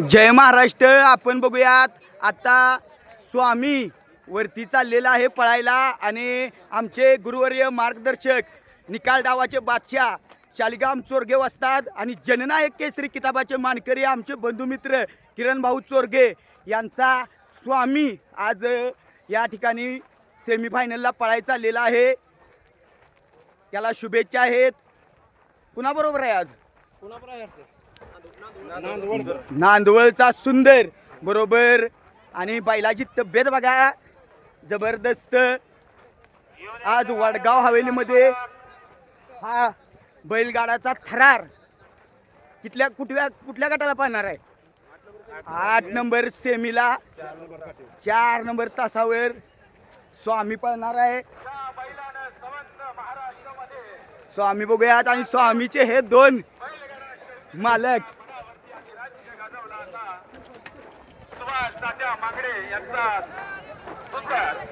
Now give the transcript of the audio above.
जय महाराष्ट्र आपण बघूयात. आता स्वामी वरती चाललेला आहे पळायला आणि आमचे गुरुवर्य मार्गदर्शक निकाल डावाचे बादशाह शालिगाम चोरगे वसतात आणि जननायक केसरी किताबाचे मानकरी आमचे बंधुमित्र किरण भाऊ चोरगे यांचा स्वामी आज या ठिकाणी सेमीफायनलला पळायला चाललेला आहे. त्याला शुभेच्छा आहेत. कुणाबरोबर आहे आज? नांदवळचा सुंदर बरोबर. आणि बैलाची तब्येत बघा. जबरदस्त. आज वडगाव हवेलीमध्ये हा बैलगाडाचा थरार. कितल्या कुठल्या कुठल्या गटाला पाहणार आहे? आठ नंबर सेमीला चार नंबर तासावर स्वामी पाहणार आहे. स्वामी बघूयात. आणि स्वामीचे हे दोन मालक. सुभाष तात्या मागडे यांचा सुंदर